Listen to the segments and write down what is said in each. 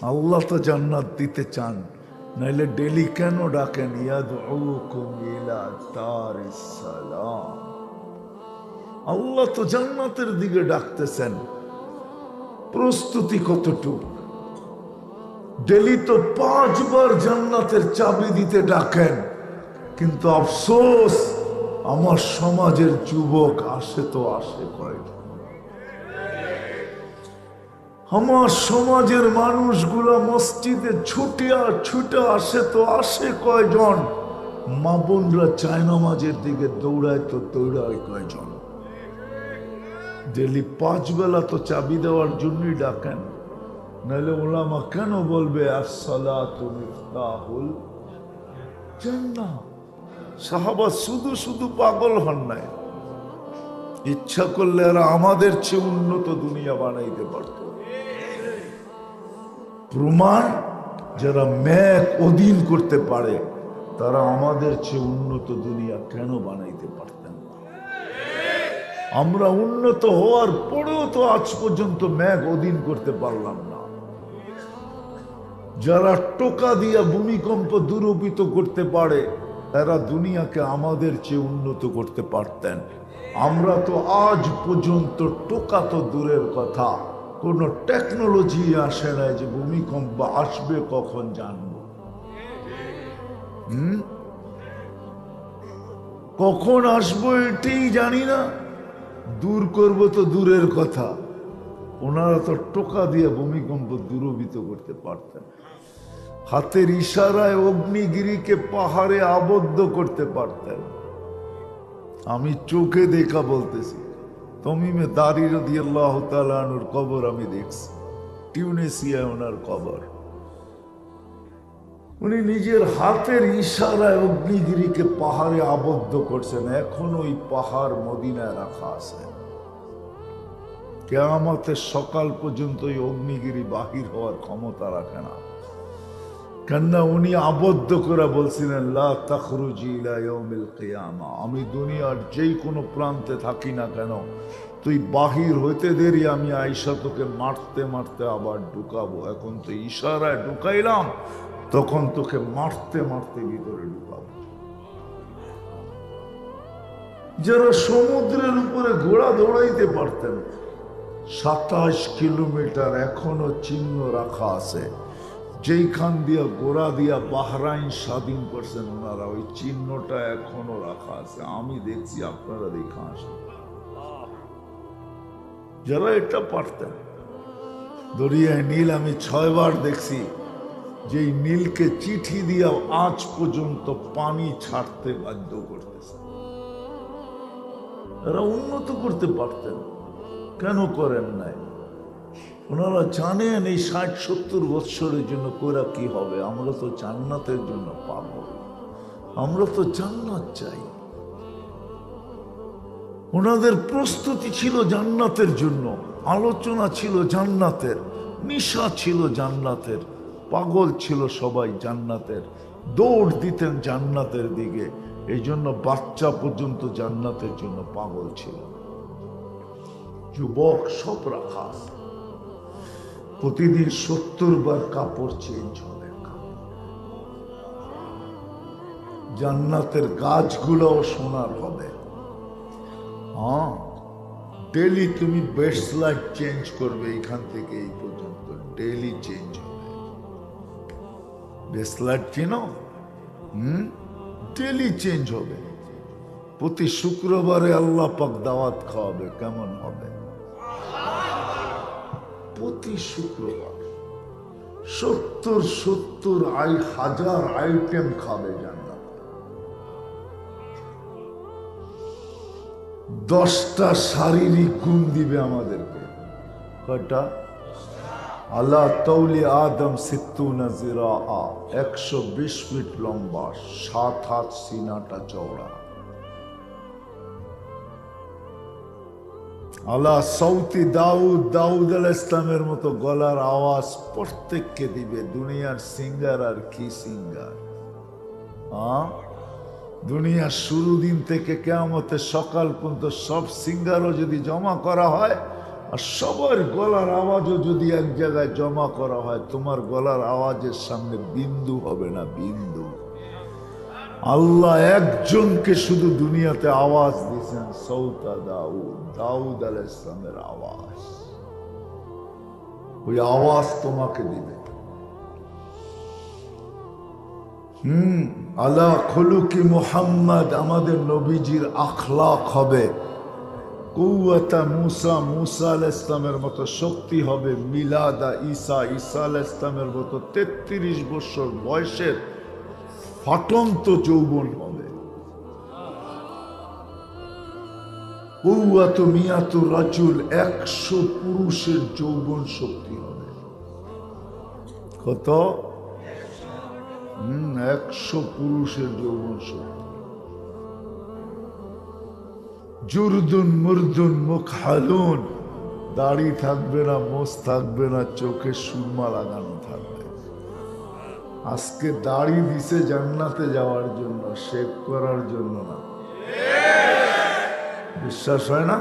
আল্লাহ তো জান্নাত দিতে চান। নাইলে ডেলি কেন ডাকেন আল্লাহ তো জান্নাতের দিকে ডাকতেছেন। প্রস্তুতি কতটুকু? ডেলি তো পাঁচবার জান্নাতের চাবি দিতে ডাকেন, কিন্তু আফসোস, আমার সমাজের যুবক আসে তো আসে কয়টা আমার সমাজের মানুষগুলা মসজিদে ছুটে আর ছুটে আসে তো আসে কয়জন? মা বোনরা চায় নামাজের দিকে দৌড়ায় তো দৌড়ায় কয়জন? ডেলি পাঁচ বেলা তো চাবি দেওয়ার জন্যই ডাকেন। নাহলে ওলামা কেন বলবে আসসালা তুমি সাহাবা শুধু শুধু পাগল হন নাই। ইচ্ছা করলে আমাদের চেয়ে উন্নত দুনিয়া বানাইতে পারত। প্রমাণ যারা ম্যাক অধীন করতে পারে, তারা আমাদের চেয়ে উন্নত দুনিয়া কেন বানাইতে পারতেন আমরা উন্নত হওয়ার পরেও তো আজ পর্যন্ত ম্যাক অধীন করতে পারলাম না। যারা টোকা দিয়া ভূমিকম্প দুরূপিত করতে পারে, তারা দুনিয়াকে আমাদের চেয়ে উন্নত করতে পারতেন। আমরা তো আজ পর্যন্ত টোকা তো দূরের কথা। কোনো টেকনোলজি আসে না যে ভূমিকম্প আসবে কখন জানব। হুম? কখন আসব এটাই জানি না। দূর করব তো দূরের কথা। ওনারা তো টোকা দিয়ে ভূমিকম্প দূরবিত করতে পারতেন। হাতের ইশারায় অগ্নিগিরিকে পাহাড়ে আবদ্ধ করতে পারতেন। আমি চোখে দেখা বলতেছি। তমিমে দাঁড়িয়ে দিয়ে আল্লাহ তালুর কবর আমি দেখছি। টিউনেসিয়ায় ওনার কবর। উনি নিজের হাতের ইশারায় অগ্নিগিরিকে পাহাড়ে আবদ্ধ করছেন। এখন ওই পাহাড় মদিনায় রাখা আছে। কেয়ামতের সকাল পর্যন্ত ওই অগ্নিগিরি বাহির হওয়ার ক্ষমতা রাখে না। কেননা উনি আবদ্ধ করে বলছিলেন আমি দুনিয়ার যেই কোনো প্রান্তে থাকি না কেন, তুই বাহির হইতে দেরি, আমি আইসা তোকে মারতে মারতে আবার ঢুকাবো। এখন তো ইশারায় ঢুকাইলাম, তখন তোকে মারতে মারতে ভিতরে ঢুকাবো। যারা সমুদ্রের উপরে ঘোড়া দৌড়াইতে পারতেন, সাতাশ কিলোমিটার এখনও চিহ্ন রাখা আছে। যেইখান দিয়া গোড়া দিয়া বাহরাইন স্বাধীন করছেন ওনারা, ওই চিহ্নটা এখনও রাখা আছে। আমি দেখছি, আপনারা দেখা আসেন। যারা এটা পারতেন, দরিয়ায় নীল আমি ছয়বার দেখছি যে নীলকে চিঠি দিয়া আজ পর্যন্ত পানি ছাড়তে বাধ্য করতেছে। এরা উন্নত করতে পারতেন, কেন করেন নাই? ওনারা জানেন এই ষাট সত্তর বৎসরের জন্য কোরা কি হবে? আমরা তো জান্নাতের জন্য পাব। আমরা তো জান্নাত চাই। ওনাদের প্রস্তুতি ছিল জান্নাতের জন্য, আলোচনা ছিল জান্নাতের, নিশা ছিল জান্নাতের, পাগল ছিল সবাই জান্নাতের, দৌড় দিতেন জান্নাতের দিকে। এই জন্য বাচ্চা পর্যন্ত জান্নাতের জন্য পাগল ছিল। যুবক সব রাখা। প্রতিদিন সত্তর বার কাপড় চেঞ্জ হবে। জান্নাতের গাছগুলোও সোনার হবে। হ্যাঁ ডেলি তুমি বেস্ট লাইট চেঞ্জ করবে এখান থেকে এই পর্যন্ত ডেলি চেঞ্জ হবে। বেস্ট লাইট চিনো? হুম? ডেলি চেঞ্জ হবে। প্রতি শুক্রবারে আল্লাহ পাক দাওয়াত খাওয়াবে, কেমন হবে? প্রতি শুক্রবার সত্তর সত্তর আই হাজার আইটেম খাবে জান্নাত। দশটা শারীরিক গুণ দিবে আমাদেরকে। কয়টা? আল্লাহ তৌলি আদম সিত্তু নজিরা আ একশো বিশ ফিট লম্বা, সাত হাত সিনাটা চওড়া। আল্লাহ সৌতি দাউদ দাউদ আল ইসলামের মতো গলার আওয়াজ প্রত্যেককে দিবে। দুনিয়ার সিঙ্গার আর কি সিঙ্গার দুনিয়ার শুরু দিন থেকে কেমতে সকাল পর্যন্ত সব সিঙ্গারও যদি জমা করা হয়, আর সবার গলার আওয়াজও যদি এক জায়গায় জমা করা হয়, তোমার গলার আওয়াজের সামনে বিন্দু হবে না, বিন্দু। আল্লাহ একজনকে শুধু দুনিয়াতে আওয়াজ দিয়েছেন, সৌতা দাউদ দাউদ আল ইসলামের আওয়াজ। ওই আওয়াজ তোমাকে দিবে। হুম, আলা খলুকি মোহাম্মদ, আমাদের নবীজির আখলাক হবে। কৌয়াতা মুসা মুসা আল ইসলামের মতো শক্তি হবে। মিলাদা ঈসা ঈসা আল ইসলামের মতো তেত্রিশ বছর বয়সের ফাটন্ত যৌবন হবে কৌয়াত মিয়াত রাজুল একশো পুরুষের যৌবন শক্তি হবে। কত? হম, একশো পুরুষের যৌবন শক্তি। জুরদুন মুরদুন মুখ হালুন। দাড়ি থাকবে না, মোষ থাকবে না, চোখে সুরমা লাগানো থাকবে। আজকে দাড়ি দিছে জান্নাতে যাওয়ার জন্য, শেভ করার জন্য না। বিশ্বাস হয় না?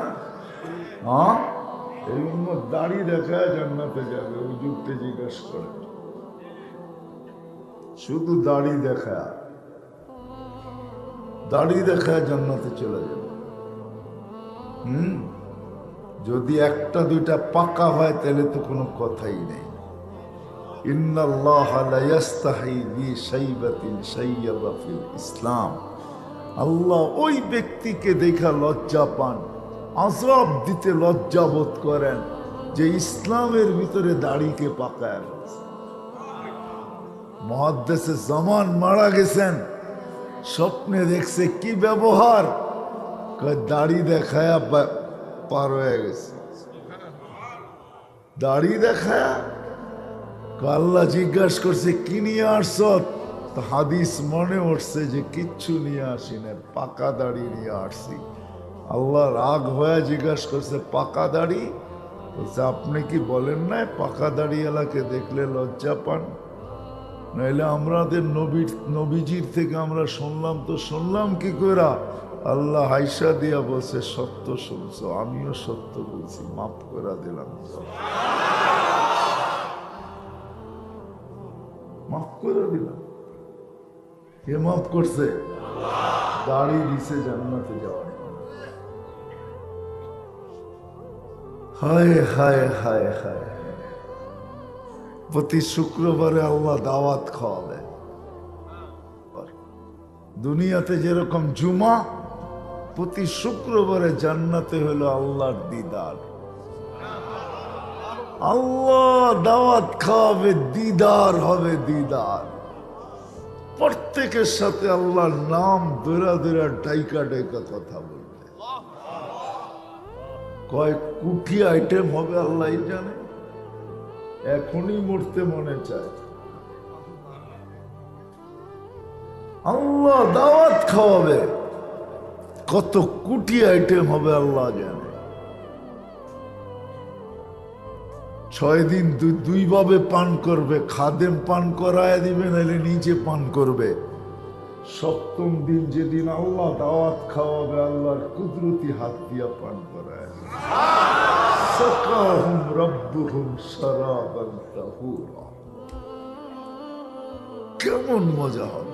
হ্যাঁ? এই জন্য দাড়ি দেখা জান্নাতে যাবে যুগতে জিজ্ঞেস করে। শুধু দাড়ি দেখা। দাড়ি দেখা জান্নাতে চলে যাবে। হুম? যদি একটা, দুইটা পাকা হয়, তাহলে তো কোনো কথাই নেই। ইসলাম। আল্লাহ ওই ব্যক্তিকে দেখা লজ্জা পান আজব দিতে লজ্জা বোধ করেন যে ইসলামের ভিতরে দাড়িকে পাকায় মহাদ্দেশে জামান মারা গেছেন, স্বপ্নে দেখছে কি ব্যবহার দাড়ি দেখায়া পার হয়ে গেছে। দাড়ি দেখায়া আল্লাহ জিজ্ঞাসা করছে, কি নিয়ে আসছ? হাদিস মনে উঠছে যে কিচ্ছু নিয়ে আসি না, পাকা দাড়ি নিয়ে আসছি। আল্লাহ রাগ হয়ে জিজ্ঞাসা করছে, পাকা দাড়ি? বলছে, আপনি কি বলেন না পাকা দাড়িওয়ালাকে দেখলে লজ্জা পান? নইলে আমাদের নবীর, নবীজির থেকে আমরা শুনলাম তো শুনলাম কি করে আল্লাহ হাইসা দিয়া বলছে, সত্য শুনছো, আমিও সত্য বলছি, মাফ করে দিলাম। মাফ করে দিলাম। কে মাফ করছে? দাড়ি দিছে জান্নাতে যাওয়ার হায় হায় হায় হায়। প্রতি শুক্রবারে আল্লাহ দাওয়াত খাওয়াবে। দুনিয়াতে যেরকম জুমা, প্রতি শুক্রবারে জান্নাতে হলো আল্লাহর দিদার। আল্লাহ দাওয়াত খাওয়াবে, দিদার হবে দিদার। প্রত্যেকের সাথে আল্লাহর নাম দোরা দোরা ডাইকা ডাইকা কথা বলবে। কয় কুটি আইটেম হবে আল্লাহ জানে? এখনই মরতে মনে চায়। আল্লাহ দাওয়াত খাওয়াবে, কত কোটি আইটেম হবে আল্লাহ জানে। ছয় দিন দু- দুই ভাবে পান করবে, খাদেম পান করায় দিবে নাহলে নিজে পান করবে। সপ্তম দিন যেদিন আল্লাহ দাওয়াত খাওয়াবে, আল্লাহর কুদরতি হাত দিয়া পান করায়। কেমন মজা হবে।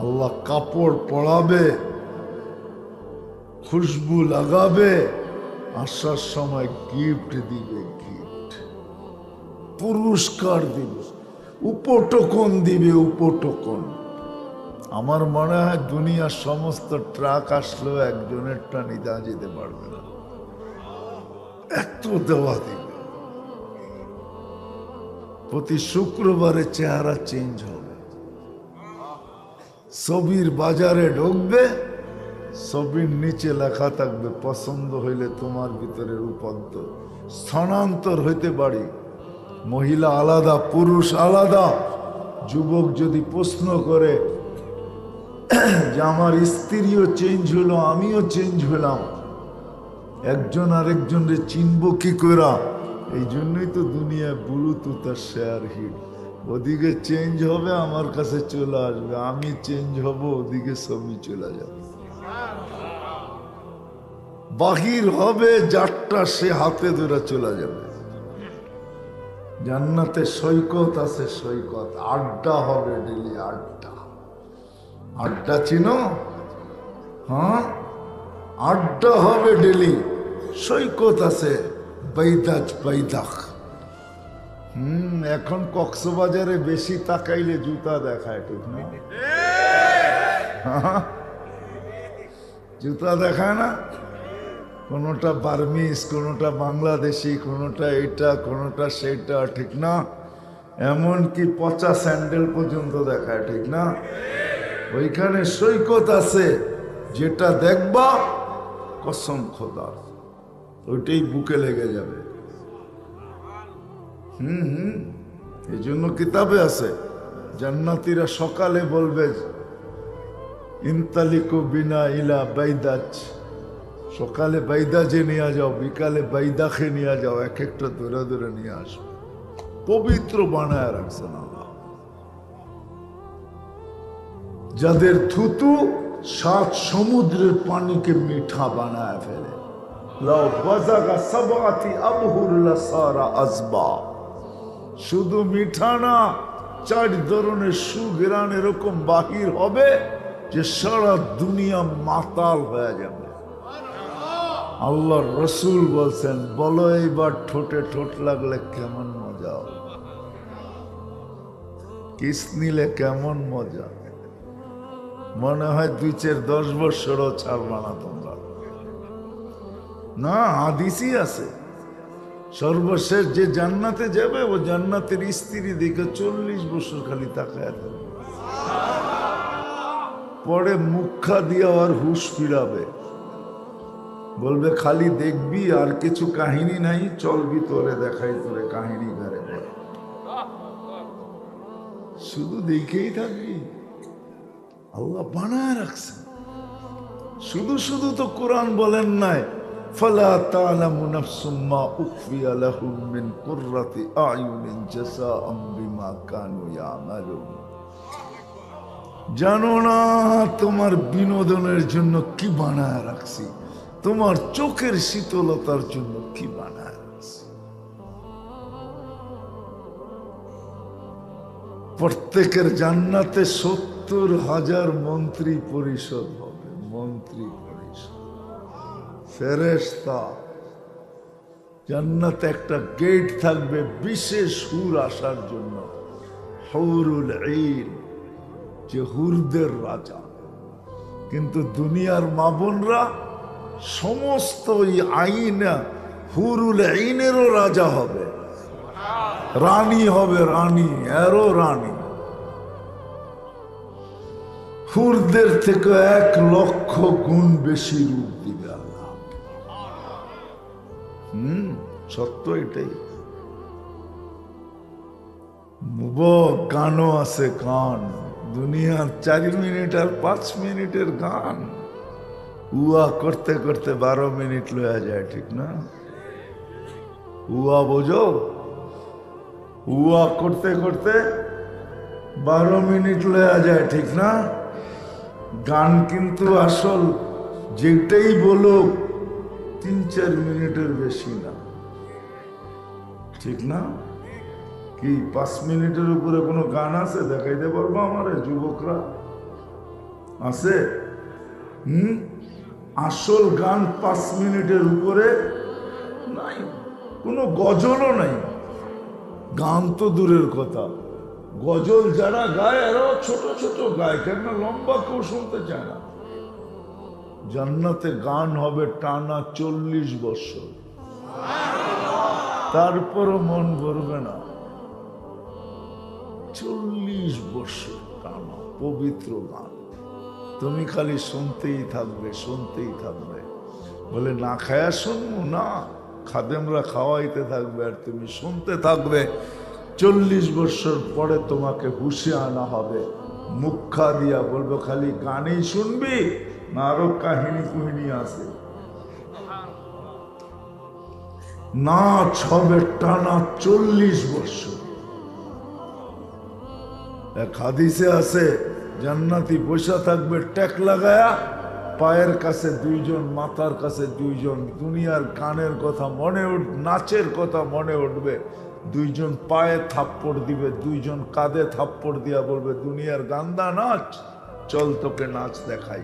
আল্লাহ কাপড় পড়াবে খুশবু লাগাবে, আসার সময় গিফট দিবে। পুরস্কার দিবে। উপটোকন দিবে উপটোকন। আমার মনে হয় দুনিয়ার সমস্ত ট্রাক আসলেও একজনেরটা নিতে যেতে পারবে না। এত দেওয়া দিবে। প্রতি শুক্রবারে চেহারা চেঞ্জ হবে। ছবির বাজারে ঢুকবে, ছবির নিচে লেখা থাকবে, পছন্দ হইলে তোমার ভিতরে রূপান্তর। স্থানান্তর হইতে পারি। মহিলা আলাদা, পুরুষ আলাদা। যুবক যদি প্রশ্ন করে, যে আমার স্ত্রীও চেঞ্জ হলো, আমিও চেঞ্জ হলাম। একজন আরেকজনরে চিনব কি করা? এই জন্যই তো দুনিয়ায় ব্লুটুথ আর শেয়ার হিট ওদিকে চেঞ্জ হবে, আমার কাছে চলে আসবে। আমি চেঞ্জ হব, ওদিকে সবই চলে যাবে। বাহির হবে যারটা সে হাতে ধরে চলে যাবে। জান্নাতে সৈকত আছে সৈকত। আড্ডা হবে ডেলি আড্ডা। আড্ডা চিনো? হ্যাঁ? আড্ডা হবে ডেলি সৈকত আছে বৈদাজ বৈদাখ। হুম এখন কক্সবাজারে বেশি তাকাইলে জুতা দেখায় ঠিক না? হ্যাঁ? জুতা দেখায় না? কোনোটা বার্মিস কোনোটা বাংলাদেশি, কোনোটা এটা কোনোটা সেটা ঠিক না? এমনকি পচা স্যান্ডেল পর্যন্ত দেখায়, ঠিক না? ওইখানে সৈকত আছে, যেটা দেখবা কসম খোদা। ওইটাই বুকে লেগে যাবে। হুম হুম। এই জন্য কিতাবে আছে, জান্নাতিরা সকালে বলবে, ইনতালিকু বিনা ইলা বাইদাজ। সকালে বাইদাজে নিয়ে যাও, বিকালে বাইদাখে নিয়ে যাও, এক একটা ধরে ধরে নিয়ে আসো। পবিত্র বানায় রাখছেন আল্লাহ। যাদের থুতু সাত সমুদ্রের পানিকে মিঠা বানায় ফেলে। শুধু মিঠা না, চার ধরনের সুগ্রান এরকম বাহির হবে যে সারা দুনিয়া মাতাল হয়ে যাবে। আল্লাহ রসুল বলছেন, বলো এইবার ঠোঁটে ঠোঁট লাগলে কেমন মজা কিস নিলে কেমন মজা? মনে হয় দুই চার দশ বছরও ছাড়বা না তোমরা। না, হাদিসই আছে। সর্বশেষ যে জান্নাতে যাবে, ও জান্নাতের স্ত্রী দেখে চল্লিশ বছর খালি তাকায় থাকবে। পরে মুখা দিয়ে আর হুশ ফিরাবে। বলবে খালি দেখবি আর কিছু কাহিনী নাই চলবি তোরে দেখাই তোরে কাহিনী ঘরে ঘরে শুধু দেখেই থাকবি আল্লাহ বানায় রাখছেন শুধু শুধু তো কোরআন বলেন নাই فلا تعلم نفس ما أخفي لهم من قرة أعين جزاء بما كانوا يعملون জানো না তোমার বিনোদনের জন্য কি বানায় রাখছি তোমার চোখের শীতলতার জন্য কি বানায়? প্রত্যেকের জান্নাতে সত্তর হাজার মন্ত্রী পরিষদ হবে। মন্ত্রী পরিষদ। ফেরেস্তা জান্নাতে একটা গেট থাকবে, বিশেষ হুর আসার জন্য। হৌরুল ঈদ যে হুরদের রাজা। কিন্তু দুনিয়ার মাবনরা সমস্ত ওই আইন, হুরুল আইনেরও রাজা হবে। রানী হবে রানী, এরও রানী। হুরদের থেকে এক লক্ষ গুণ বেশি রূপ দিবে আল্লাহ। হুম, সত্য এটাই। গানও আছে কান। দুনিয়ার চারি মিনিট আর পাঁচ মিনিটের গান। উয়া করতে করতে বারো মিনিট লয়া যায়, ঠিক না? উয়া বোঝো? উয়া করতে করতে বারো মিনিট লয়া যায়, ঠিক না? গান কিন্তু আসল যেটাই বলো তিন চার মিনিটের বেশি না। ঠিক না? কি, পাঁচ মিনিটের উপরে কোনো গান আছে? দেখাইতে পারব আমার, যুবকরা? আছে? হুম? আসল গান পাঁচ মিনিটের উপরে নাই, কোনো গজলও নাই। গান তো দূরের কথা। গজল যারা গায়, এরাও ছোট ছোট গায় কেন লম্বা কেউ শুনতে চায় না। জান্নাতে গান হবে টানা চল্লিশ বছর। তারপরও মন ভরবে না। চল্লিশ বছর টানা পবিত্র গান। তুমি খালি শুনতেই থাকবে শুনতেই থাকবে। বলে, না খায়া শুনব, না। খাদেমরা খাওয়াইতে থাকবে আর তুমি শুনতে থাকবে। চল্লিশ বছর পরে তোমাকে হুশে আনা হবে। মুখা দিয়া বলব, খালি গানেই শুনবি না আরও কাহিনী কুহিনী আছে। নাচ হবে টানা চল্লিশ বছর এক হাদিসে আছে জান্নাতি পয়সা থাকবে, ট্যাক লাগায়া পায়ের কাছে দুইজন, মাথার কাছে দুইজন, দুনিয়ার গানের কথা মনে উঠ, নাচের কথা মনে উঠবে। দুইজন পায়ে থাপ্পড় দিবে, দুইজন কাঁধে থাপ্পড় দিয়া বলবে, দুনিয়ার গান্দা নাচ, চল তোকে নাচ দেখাই।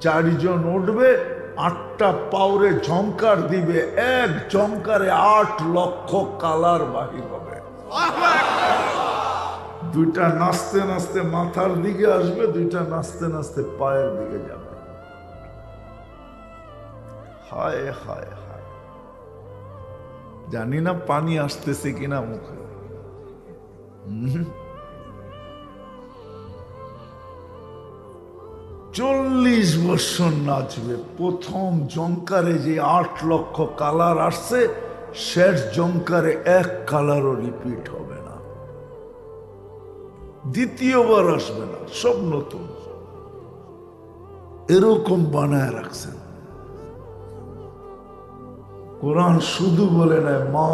চারিজন উঠবে, আটটা পাউরে ঝংকার দিবে, এক ঝংকারে আট লক্ষ কালার বাহির হবে। দুইটা নাচতে নাচতে মাথার দিকে আসবে, দুইটা নাচতে নাচতে পায়ের দিকে যাবে। হায় হায় হায়। জানি না পানি আসতেছে কিনা মুখে। চল্লিশ বছর নাচবে। প্রথম জঙ্কারে যে আট লক্ষ কালার আসছে, শেষ জঙ্কারে এক কালারও রিপিট হবে। দ্বিতীয়বার আসবে না, সব নতুন। এরকম বানায় রাখছেন। কোরআন শুধু বলে না, মা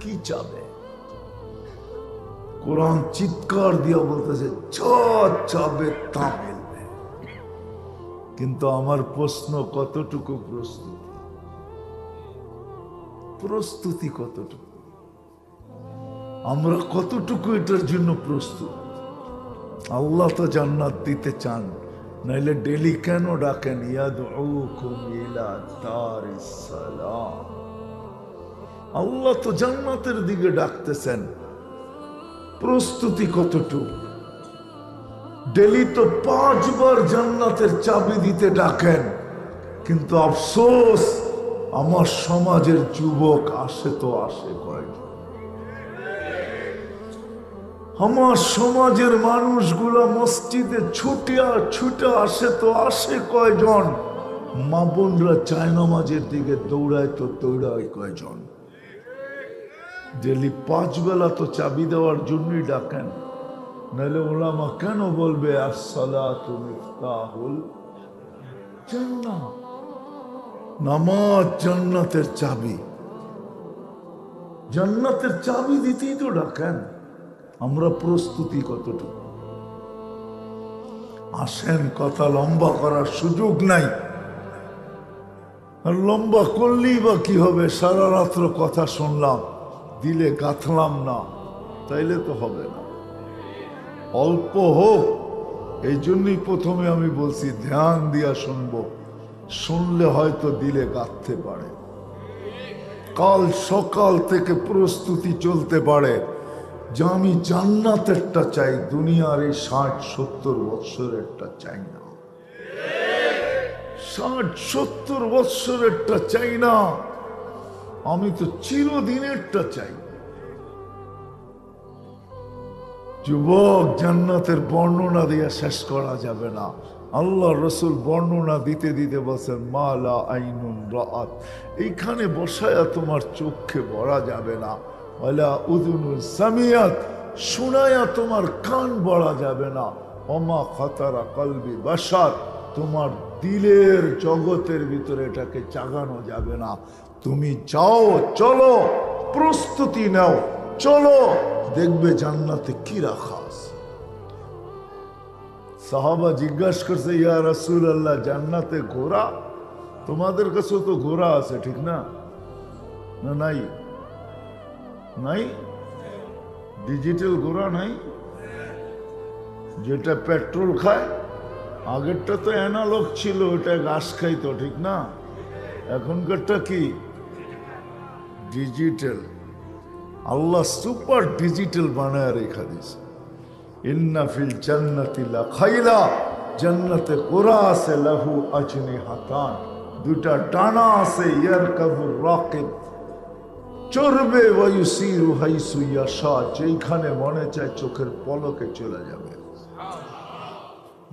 কি চাবে? কোরআন চিৎকার দিয়ে বলতেছে চাবে তা মিলবে কিন্তু আমার প্রশ্ন কতটুকু প্রস্তুতি? প্রস্তুতি কতটুকু? আমরা কতটুকু এটার জন্য প্রস্তুত? আল্লাহ তো জান্নাত দিতে চান, নাইলে ডেলি কেন ডাকেন আল্লাহ তো জান্নাতের দিকে ডাকতেছেন, প্রস্তুতি কতটুকু? ডেলি তো পাঁচবার জান্নাতের চাবি দিতে ডাকেন, কিন্তু আফসোস, আমার সমাজের যুবক আসে তো আসে কয়েকজন আমার সমাজের মানুষগুলা মসজিদে ছুটে ছুটে আসে তো আসে কয়জন? মা বোনরা চায় নামাজের দিকে দৌড়ায় তো দৌড়ায় কয়জন? ডেলি পাঁচ বেলা তো চাবি দেওয়ার জন্যই ডাকেন। নাহলে ওলামা কেন বলবে আসসালা তুমি নামাজ জান্নাতের চাবি। জান্নাতের চাবি দিতেই তো ডাকেন। আমরা প্রস্তুতি কতটুকু? আসেন, কথা লম্বা করার সুযোগ নাই। আর লম্বা করলেই বা কি হবে? সারা রাত্র কথা শুনলাম, দিলে গাঁথলাম না, তাইলে তো হবে না। অল্প হোক, এই জন্যই প্রথমে আমি বলছি, ধ্যান দিয়া শুনব। শুনলে হয়তো দিলে গাঁথতে পারে। কাল সকাল থেকে প্রস্তুতি চলতে পারে। যে আমি জান্নাতেরটা চাই, দুনিয়ার এই ষাট সত্তর বৎসরেরটা চাই না। ষাট সত্তর বৎসরেরটা চাই না। আমি তো চিরদিনেরটা চাই। যুবক, জান্নাতের বর্ণনা দিয়ে শেষ করা যাবে না। আল্লাহ রসুল বর্ণনা দিতে দিতে বসেন মালা আইনুন রাত এইখানে বসায়া তোমার চোখে বড়া যাবে না। শোনায়া তোমার কান বড়া যাবে না। অমা খাতারা কলবি বাসার তোমার দিলের জগতের ভিতরে এটাকে চাগানো যাবে না। তুমি যাও, চলো, প্রস্তুতি নাও, চলো, দেখবে জান্নাতে কি রাখা সাহাবা জিজ্ঞাসা করছে, ইয়া রসুল আল্লাহ জান্নাতে ঘোড়া তোমাদের কাছেও তো ঘোড়া আছে, ঠিক না? না, নাই। নাই ডিজিটাল ঘোড়া নাই, যেটা পেট্রোল খায়, আগেরটা তো অ্যানালগ ছিল, ওটা ঘাস খাইতো, ঠিক না? এখনকারটা কি? ডিজিটাল আল্লাহ সুপার ডিজিটাল বানায় রেখা দিছে ইন্না ফিল জান্নাতি লাখাইলা জান্নাতে কোরা আছে, লাহু আজনি হাতান। দুটা ডানা আছে, ইয়ারকাবুর রাকিব। চড়বে ইয়াশা, যেইখানে মনে চায় চোখের পলকে চলে যাবে।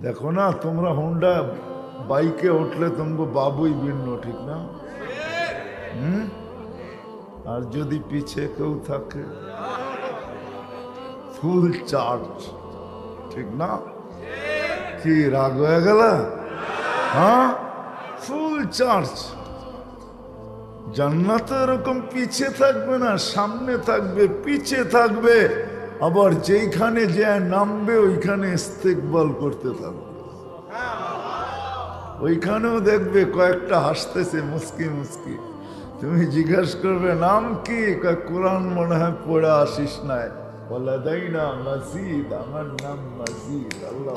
দেখো না, তোমরা হোন্ডা, বাইকে উঠলে তোমাকে বাবুই ভিন্ন, ঠিক না? হুম? আর যদি পিছে কেউ থাকে, ফুল চার্জ, ঠিক না? কি রাগ হয়ে গেল? হ্যাঁ? Full charge. জান্নাত এরকম পিছে থাকবে না, সামনে থাকবে, পিছে থাকবে। আবার যেইখানে যে নামবে, ওইখানে ইস্তেকবাল করতে থাকবে। ওইখানেও দেখবে কয়েকটা হাসতেছে, মুস্কি মুস্কি। তুমি জিজ্ঞেস করবে, নাম কি? কোরআন মনে হয় পড়ে আসিস নাই। বলে দেয় না মসজিদ আমার নাম মসজিদ আল্লাহ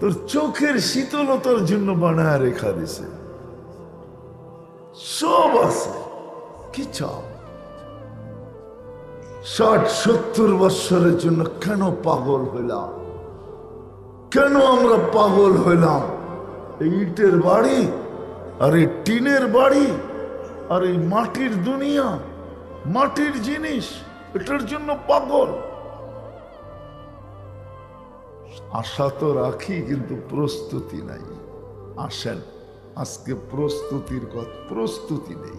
তোর চোখের শীতলতার জন্য বানায় রেখা দিছে। সব আছে, কি চাও? ষাট, সত্তর বৎসরের জন্য কেন পাগল হইলাম? কেন আমরা পাগল হইলাম? এই ইটের বাড়ি আর এই টিনের বাড়ি আর এই মাটির দুনিয়া, মাটির জিনিস, এটার জন্য পাগল। আশা তো রাখি, কিন্তু প্রস্তুতি নাই। আসেন, আজকে প্রস্তুতির কথা, প্রস্তুতি নেই।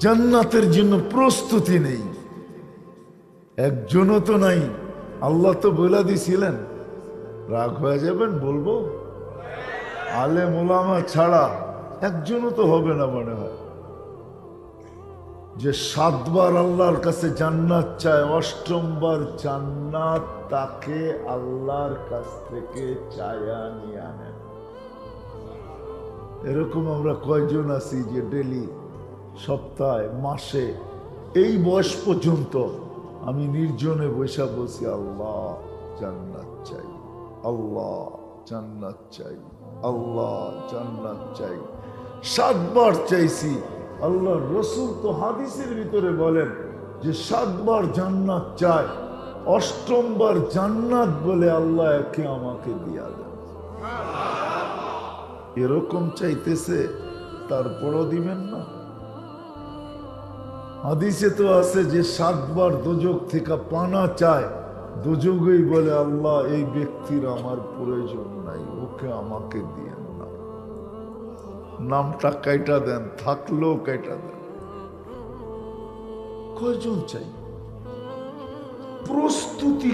জান্নাতের জন্য প্রস্তুতি নেই। একজনও তো নাই। আল্লাহ তো বলে দিছিলেন, রাগ হয়ে যাবেন, বলব? আলে মোলামা ছাড়া একজনও তো হবে না মনে হয়। যে সাতবার আল্লাহর কাছে জান্নাত চায়, অষ্টমবার জান্নাত তাকে আল্লাহর কাছ থেকে চায়া নিয়ে আনেন এরকম আমরা কয়জন আছি যে ডেলি, সপ্তাহে, মাসে, এই বয়স পর্যন্ত আমি নির্জনে বৈশা বলছি, আল্লাহ জান্নাত চাই, আল্লাহ জান্নাত চাই, আল্লাহ জান্নাত চাই। সাতবার চাইছি আল্লাহ রসুল তো হাদিসের ভিতরে বলেন যে সাতবার জান্নাত চায় অষ্টমবার জান্নাত বলে আল্লাহ একে আমাকে দিয়া দেন। এরকম চাইতেছে, তারপরও দিবেন না। হাদিসে তো আছে যে সাতবার দোজক থেকে পানা চায় দোজগই বলে আল্লাহ এই ব্যক্তির আমার প্রয়োজন নাই, ওকে আমাকে দিয়েন না নামটা কাইটা দেন থাকলেও কাইটা দেন। কয়জন চাই? প্রস্তুতি